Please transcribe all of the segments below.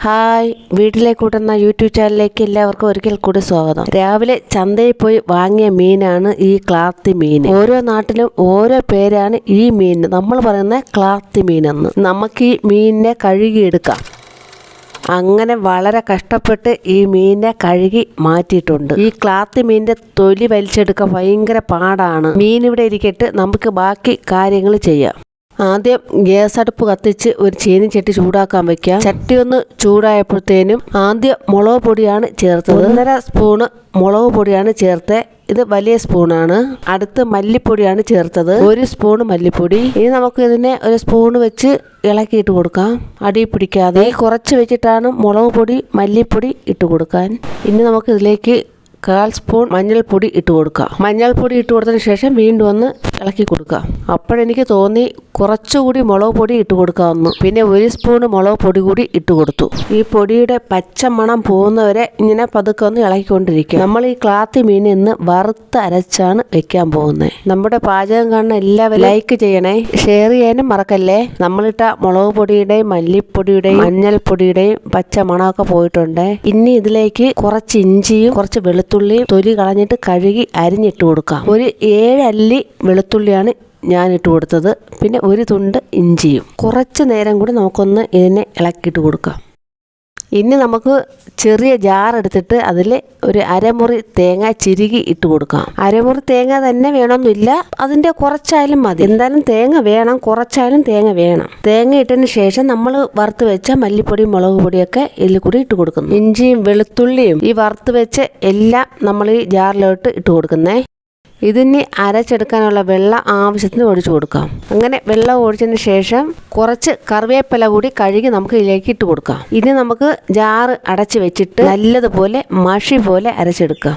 Hi വീട്ടിലെ കൂട്ടുന്ന YouTube ചാനലിലേക്ക് എല്ലാവർക്കും ഒരിക്കൽ കൂടി സ്വാഗതം. രാവിലെ ചന്തയിൽ പോയി വാങ്ങിയ മീനാണ് ഈ ക്ലാത്തി മീൻ. ഓരോ നാട്ടിലും ഓരോ പേരാണ് ഈ മീൻ. നമ്മൾ പറയുന്ന ക്ലാത്തി മീനെന്ന്. നമുക്ക് ഈ മീനിനെ കഴുകിയെടുക്കാം. അങ്ങനെ വളരെ കഷ്ടപ്പെട്ട് ഈ മീനിനെ കഴുകി മാറ്റിയിട്ടുണ്ട്. ഈ ക്ലാത്തി മീനിന്റെ തൊലി വലിച്ചെടുക്കാൻ ഭയങ്കര പാടാണ്. മീൻ ഇവിടെ ഇരിക്കട്ട് നമുക്ക് ബാക്കി കാര്യങ്ങൾ ചെയ്യാം. ആദ്യം ഗ്യാസ് അടുപ്പ് കത്തിച്ച് ഒരു ചീനിച്ചട്ടി ചൂടാക്കാൻ വെക്കാം ചട്ടി ഒന്ന് ചൂടായപ്പോഴത്തേനും ആദ്യം മുളക് പൊടിയാണ് ചേർത്തത്. ഒന്നര സ്പൂണ് മുളക് പൊടിയാണ് ചേർത്ത്. ഇത് വലിയ സ്പൂണാണ്. അടുത്ത് മല്ലിപ്പൊടിയാണ് ചേർത്തത്. ഒരു സ്പൂൺ മല്ലിപ്പൊടി. ഇനി നമുക്ക് ഇതിനെ ഒരു സ്പൂൺ വെച്ച് ഇളക്കിയിട്ട് കൊടുക്കാം. അടി പിടിക്കാതെ. കുറച്ച് വെച്ചിട്ടാണ് മുളക് പൊടി മല്ലിപ്പൊടി ഇട്ട് കൊടുക്കാൻ. ഇനി നമുക്ക് ഇതിലേക്ക് കാൽ സ്പൂൺ മഞ്ഞൾപ്പൊടി ഇട്ട് കൊടുക്കുക. മഞ്ഞൾപ്പൊടി ഇട്ട് കൊടുത്തതിന് ശേഷം വീണ്ടും ഒന്ന് ഇളക്കി കൊടുക്കുക. അപ്പോഴെനിക്ക് തോന്നി കുറച്ചുകൂടി മുളക് പൊടി ഇട്ട് കൊടുക്കാമെന്ന്. പിന്നെ ഒരു സ്പൂൺ മുളക് പൊടി കൂടി ഇട്ട് കൊടുത്തു. ഈ പൊടിയുടെ പച്ച മണം പോകുന്നവരെ ഇങ്ങനെ പതുക്കെ ഒന്ന് ഇളക്കിക്കൊണ്ടിരിക്കും നമ്മൾ ഈ ക്ലാത്തി മീൻ ഇന്ന് വറുത്ത് അരച്ചാണ് വെക്കാൻ പോകുന്നത്. നമ്മുടെ പാചകം കാണുന്ന എല്ലാവരും ലൈക്ക് ചെയ്യണേ. ഷെയർ ചെയ്യാനും മറക്കല്ലേ? നമ്മളിട്ട മുളക് പൊടിയുടെയും മല്ലിപ്പൊടിയുടെയും മഞ്ഞൾപ്പൊടിയുടെയും പച്ച മണമൊക്കെ പോയിട്ടുണ്ട്. ഇനി ഇതിലേക്ക് കുറച്ച് ഇഞ്ചിയും കുറച്ച് വെളുത്തുള്ളിയും തൊലി കളഞ്ഞിട്ട് കഴുകി അരിഞ്ഞിട്ട് കൊടുക്കാം. ഒരു ഏഴല്ലി വെളുത്തുള്ളിയാണ് ഞാൻ ഇട്ട് കൊടുത്തത്. പിന്നെ ഒരു തുണ്ട് ഇഞ്ചിയും. കുറച്ച് നേരം കൂടി നമുക്കൊന്ന് ഇതിനെ ഇളക്കിയിട്ട് കൊടുക്കാം. ഇനി നമുക്ക് ചെറിയ ജാർ എടുത്തിട്ട് അതിൽ ഒരു അരമുറി തേങ്ങ ചിരുകി ഇട്ട് കൊടുക്കാം. അരമുറി തേങ്ങ തന്നെ വേണമെന്നില്ല. അതിന്റെ കുറച്ചായാലും മതി. എന്തായാലും തേങ്ങ വേണം. കുറച്ചായാലും തേങ്ങ വേണം. തേങ്ങ ഇട്ടതിന് ശേഷം നമ്മൾ വറുത്ത് വെച്ച മല്ലിപ്പൊടി മുളക് പൊടിയൊക്കെ ഇതിൽ കൂടി ഇട്ട് കൊടുക്കുന്നു. ഇഞ്ചിയും വെളുത്തുള്ളിയും ഈ വറുത്ത് വെച്ച എല്ലാം നമ്മൾ ഈ ജാറിലോട്ട് ഇട്ട് കൊടുക്കുന്നേ. ഇതിന് അരച്ചെടുക്കാനുള്ള വെള്ളം ആവശ്യത്തിന് ഒഴിച്ചു കൊടുക്കാം. അങ്ങനെ വെള്ളം ഒഴിച്ചതിന് ശേഷം കുറച്ച് കറിവേപ്പില കൂടി കഴുകി നമുക്ക് ഇതിലേക്ക് ഇട്ട് കൊടുക്കാം. ഇനി നമുക്ക് ജാറ് അടച്ച് വെച്ചിട്ട് നല്ലതുപോലെ മഷി പോലെ അരച്ചെടുക്കാം.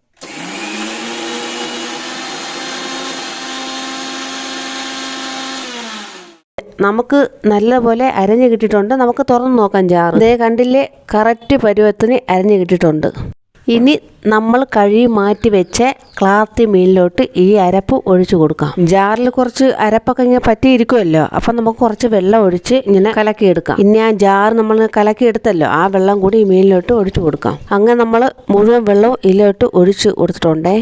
നമുക്ക് നല്ലപോലെ അരഞ്ഞു കിട്ടിയിട്ടുണ്ട്. നമുക്ക് തുറന്നു നോക്കാം ജാറ്. ഇതേ കണ്ടില്ലേ? കറക്റ്റ് പരുവത്തിന് അരഞ്ഞു കിട്ടിയിട്ടുണ്ട്. ഇനി നമ്മൾ കഴുകി മാറ്റി വെച്ച ക്ലാത്തി മീനിലോട്ട് ഈ അരപ്പ് ഒഴിച്ചു കൊടുക്കാം. ജാറിൽ കുറച്ച് അരപ്പൊക്കെ ഇങ്ങനെ പറ്റിയിരിക്കുമല്ലോ അപ്പം നമുക്ക് കുറച്ച് വെള്ളം ഒഴിച്ച് ഇങ്ങനെ കലക്കിയെടുക്കാം. ഇനി ആ ജാർ നമ്മൾ കലക്കിയെടുത്തല്ലോ ആ വെള്ളം കൂടി ഈ മീനിലോട്ട് ഒഴിച്ചു കൊടുക്കാം. അങ്ങനെ നമ്മൾ മുഴുവൻ വെള്ളവും ഇതിലോട്ട് ഒഴിച്ച് കൊടുത്തിട്ടുണ്ടേ.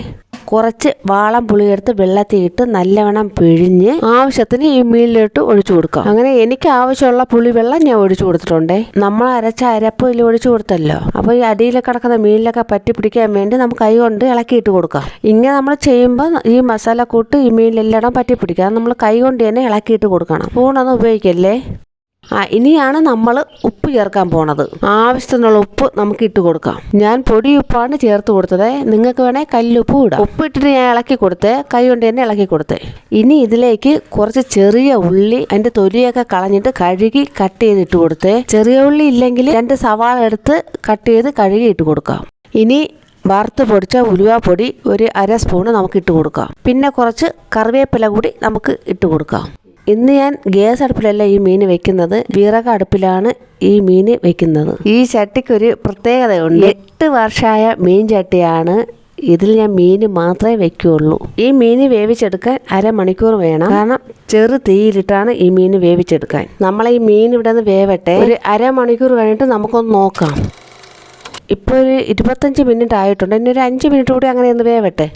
കുറച്ച് വാളം പുളിയെടുത്ത് വെള്ളത്തിൽ ഇട്ട് നല്ലവണ്ണം പിഴിഞ്ഞ് ആവശ്യത്തിന് ഈ മീനിലോട്ട് ഒഴിച്ചു കൊടുക്കാം. അങ്ങനെ എനിക്ക് ആവശ്യമുള്ള പുളിവെള്ളം ഞാൻ ഒഴിച്ചു കൊടുത്തിട്ടുണ്ടേ. നമ്മൾ അരച്ച അരപ്പ് ഇതിൽ ഒഴിച്ചു കൊടുത്തല്ലോ. അപ്പോൾ ഈ അടിയിൽ കിടക്കുന്ന മീനിലൊക്കെ പറ്റി പിടിക്കാൻ വേണ്ടി നമുക്ക് കൈ കൊണ്ട് ഇളക്കിയിട്ട് കൊടുക്കാം. ഇങ്ങനെ നമ്മൾ ചെയ്യുമ്പോൾ ഈ മസാല കൂട്ട് ഈ മീനിലെല്ലാം പറ്റി പിടിക്കാം. നമ്മൾ കൈ കൊണ്ട് തന്നെ ഇളക്കിയിട്ട് കൊടുക്കണം. സ്പൂണൊന്നും ഉപയോഗിക്കല്ലേ? ഇനിയാണ് നമ്മൾ ഉപ്പ് ചേർക്കാൻ പോണത്. ആവശ്യത്തിനുള്ള ഉപ്പ് നമുക്ക് ഇട്ട് കൊടുക്കാം. ഞാൻ പൊടി ഉപ്പാണ് ചേർത്ത് കൊടുത്തത്. നിങ്ങൾക്ക് വേണേൽ കല്ലുപ്പ് ഇടാം. ഉപ്പ് ഇട്ടിട്ട് ഞാൻ ഇളക്കി കൊടുത്തേ. കൈ കൊണ്ട് തന്നെ ഇളക്കി കൊടുത്തേ. ഇനി ഇതിലേക്ക് കുറച്ച് ചെറിയ ഉള്ളി അതിന്റെ തൊലിയൊക്കെ കളഞ്ഞിട്ട് കഴുകി കട്ട് ചെയ്ത് ഇട്ട് കൊടുത്തേ. ചെറിയ ഉള്ളി ഇല്ലെങ്കിൽ രണ്ട് സവാള എടുത്ത് കട്ട് ചെയ്ത് കഴുകി ഇട്ട് കൊടുക്കാം. ഇനി വറുത്ത് പൊടിച്ച ഉലുവാപ്പൊടി ഒരു അര സ്പൂണ് നമുക്ക് ഇട്ട് കൊടുക്കാം. പിന്നെ കുറച്ച് കറിവേപ്പില കൂടി നമുക്ക് ഇട്ട് കൊടുക്കാം. ഇന്ന് ഞാൻ ഗ്യാസ് അടുപ്പിലല്ല ഈ മീൻ വെക്കുന്നത്. വിറക് അടുപ്പിലാണ് ഈ മീൻ വെക്കുന്നത്. ഈ ചട്ടിക്കൊരു പ്രത്യേകതയുണ്ട്. എട്ട് വർഷമായ മീൻ ചട്ടിയാണ്. ഇതിൽ ഞാൻ മീൻ മാത്രമേ വെക്കുകയുള്ളൂ ഈ മീൻ വേവിച്ചെടുക്കാൻ അരമണിക്കൂർ വേണം. കാരണം ചെറു തീയിലിട്ടാണ് ഈ മീൻ വേവിച്ചെടുക്കാൻ. നമ്മൾ ഈ മീൻ ഇവിടെ നിന്ന് വേവട്ടെ. ഒരു അരമണിക്കൂർ കഴിഞ്ഞിട്ട് നമുക്കൊന്ന് നോക്കാം. ഇപ്പോൾ ഒരു ഇരുപത്തഞ്ച് മിനിറ്റ് ആയിട്ടുണ്ട്. ഇനി ഒരു അഞ്ച് മിനിറ്റ് കൂടി അങ്ങനെ ഒന്ന് വേവട്ടെ.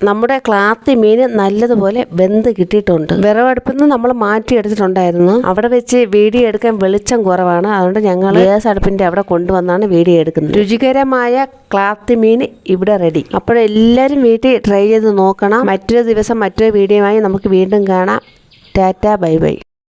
നമ്മുടെ ക്ലാത്തി മീൻ നല്ലതുപോലെ വെന്ത് കിട്ടിയിട്ടുണ്ട്. വിറവടുപ്പിൽ നിന്ന് നമ്മൾ മാറ്റിയെടുത്തിട്ടുണ്ടായിരുന്നു. അവിടെ വെച്ച് വീഡിയോ എടുക്കാൻ വെളിച്ചം കുറവാണ്. അതുകൊണ്ട് ഞങ്ങൾ ഗ്യാസ് അടുപ്പിന്റെ അവിടെ കൊണ്ടുവന്നാണ് വീഡിയോ എടുക്കുന്നത്. രുചികരമായ ക്ലാത്തി മീൻ ഇവിടെ റെഡി അപ്പോഴെല്ലാവരും വീട്ടിൽ ട്രൈ ചെയ്ത് നോക്കണം. മറ്റൊരു ദിവസം മറ്റൊരു വീഡിയോയുമായി നമുക്ക് വീണ്ടും കാണാം. Tata bye bye.